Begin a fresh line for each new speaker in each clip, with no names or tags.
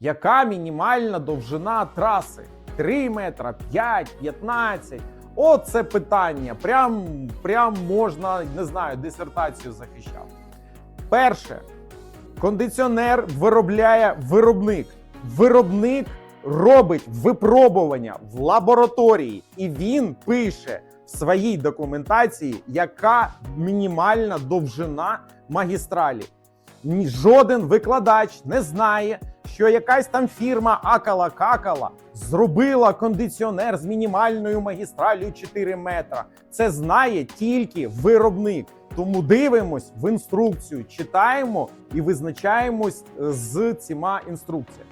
Яка мінімальна довжина траси? 3 метра, 5, 15. Оце питання. Прям, прям можна, не знаю, дисертацію захищати. Перше, кондиціонер виробляє виробник. Виробник робить випробування в лабораторії, і він пише в своїй документації, яка мінімальна довжина магістралі. Жоден викладач не знає, що якась там фірма Акала Какала зробила кондиціонер з мінімальною магістраллю 4 метра. Це знає тільки виробник. Тому дивимось в інструкцію, читаємо і визначаємось е, з цими інструкціями.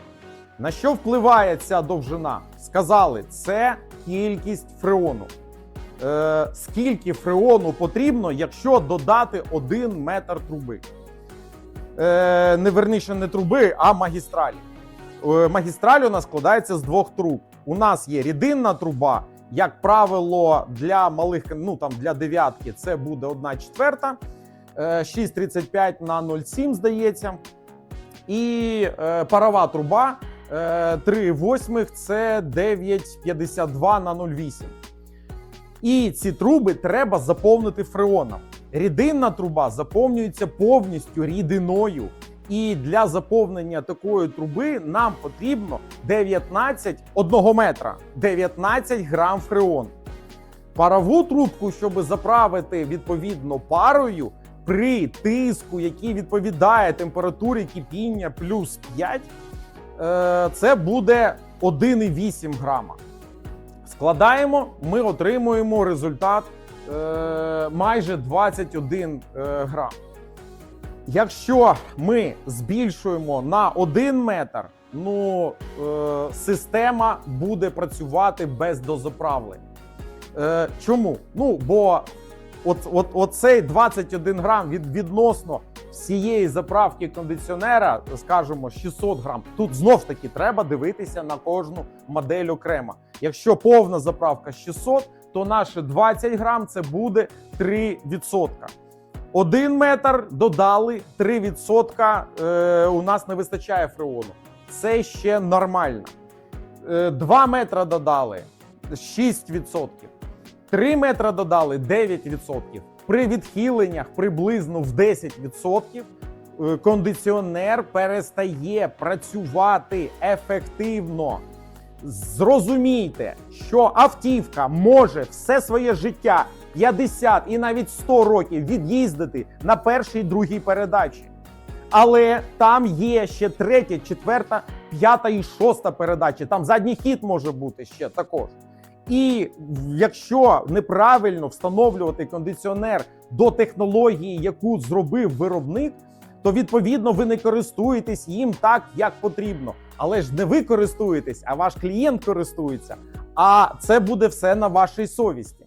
На що впливає ця довжина? Сказали, це кількість фреону. Е, скільки фреону потрібно, якщо додати 1 метр труби? Е, не верніше не труби, а магістралі. Е, магістраль у нас складається з двох труб. У нас є рідинна труба. Як правило, для малих ну там для дев'ятки це буде 1 четверта, е, 6,35 на 0,7, здається. І е, парова труба е, 3 восьмих це 9,52 на 0,8. І ці труби треба заповнити фреоном. Рідинна труба заповнюється повністю рідиною. І для заповнення такої труби нам потрібно 19 1 метра, 19 грам фреону. Парову трубку, щоб заправити відповідно парою при тиску, який відповідає температурі кипіння плюс 5, е, це буде 1,8 грама. Складаємо, ми отримуємо результат е, майже 21 е, грам. Якщо ми збільшуємо на 1 метр, ну е, система буде працювати без дозаправлень. Чому? Ну бо от, от, оцей 21 грам від, відносно всієї заправки кондиціонера, скажімо, 600 грам. Тут знов таки треба дивитися на кожну модель окремо. Якщо повна заправка 600, то наше 20 грам це буде 3%. Один метр додали 3%, е, у нас не вистачає фреону. Це ще нормально. Е, 2 метра додали 6%. 3 метра додали 9%. При відхиленнях приблизно в 10% е, кондиціонер перестає працювати ефективно. Зрозумійте, що автівка може все своє життя 50 і навіть 100 років від'їздити на першій другій передачі. Але там є ще третя, четверта, п'ята і шоста передачі. Там задній хід може бути ще також. І якщо неправильно встановлювати кондиціонер до технології, яку зробив виробник, то відповідно ви не користуєтесь їм так, як потрібно. Але ж не ви користуєтесь, а ваш клієнт користується. А це буде все на вашій совісті.